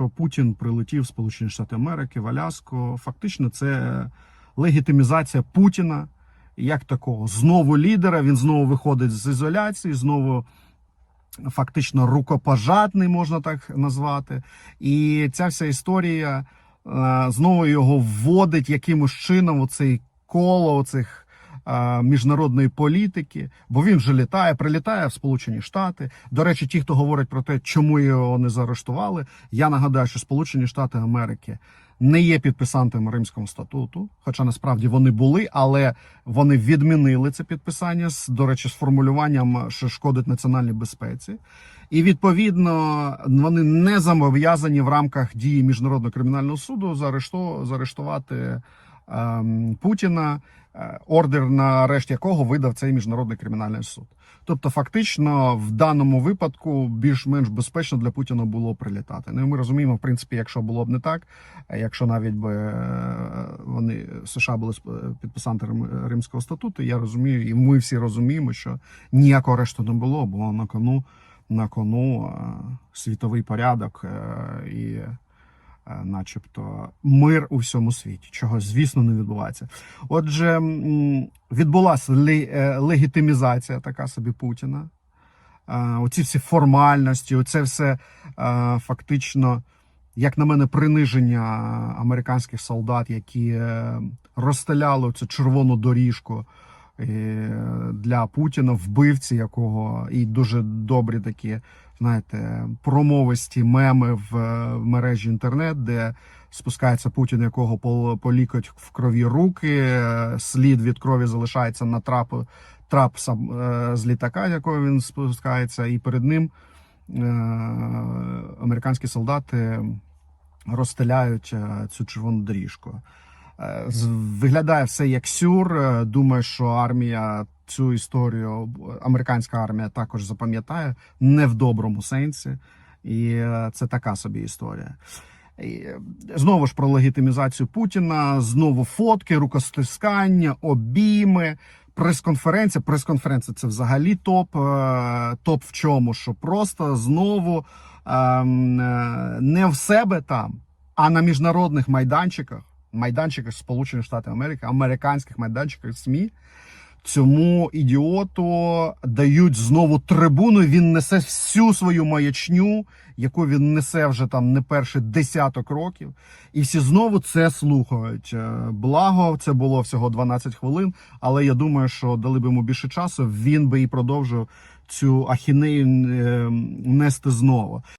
що Путін прилетів в Сполучені Штати Америки в Аляску. Фактично, це легітимізація Путіна як такого знову лідера. Він знову виходить з ізоляції, знову фактично рукопожатний, можна так назвати. І ця вся історія е, знову його вводить якимось чином у цей коло цих міжнародної політики, бо він вже літає, прилітає в Сполучені Штати. До речі, ті, хто говорить про те, чому його не заарештували, я нагадаю, що Сполучені Штати Америки не є підписантами Римського статуту, хоча насправді вони були, але вони відмінили це підписання з до речі, з формулюванням, що шкодить національній безпеці. І відповідно вони не зобов'язані в рамках дії міжнародного кримінального суду заарешту- заарештувати Путіна, е, ордер на арешт якого видав цей міжнародний кримінальний суд. Тобто, фактично, в даному випадку більш-менш безпечно для Путіна було прилітати. Ну ми розуміємо, в принципі, якщо було б не так, е, якщо навіть би е, вони США були підписантами Рим- Римського статуту, я розумію, і ми всі розуміємо, що ніякого арешту не було, бо на кону на кону світовий порядок і начебто мир у всьому світі, чого звісно не відбувається. Отже, відбулася ле- е, легітимізація така собі Путіна. Е, Оці всі формальності, оце все е, фактично, як на мене, приниження американських солдат, які е, розстеляли цю червону доріжку е, для Путіна, вбивці якого і дуже добрі такі, знаєте, промовисті меми в, е, мережі інтернет, де спускається Путін, якого по, по в крові руки, е, слід від крові залишається на трапу. Трап сам е, з літака, якого він спускається, і перед ним американські солдати розстеляють цю червону доріжку. Е, Виглядає все як сюр. Е, Думаю, що армія цю історію, американська армія також запам'ятає не в доброму сенсі, і е, це така собі історія. І, Знову ж про легітимізацію Путіна, знову фотки, рукостискання, обійми, прес-конференція. Прес-конференція це взагалі топ. Топ в чому? Що просто знову ем, не в себе там, а на міжнародних майданчиках, майданчиках Сполучених Штатів Америки, американських майданчиках СМІ. Цьому ідіоту дають знову трибуну. Він несе всю свою маячню, яку він несе вже там не перший десяток років, і всі знову це слухають. Е, Благо, це було всього 12 хвилин, але я думаю, що дали б йому більше часу, він би і продовжив цю ахінею е, нести знову.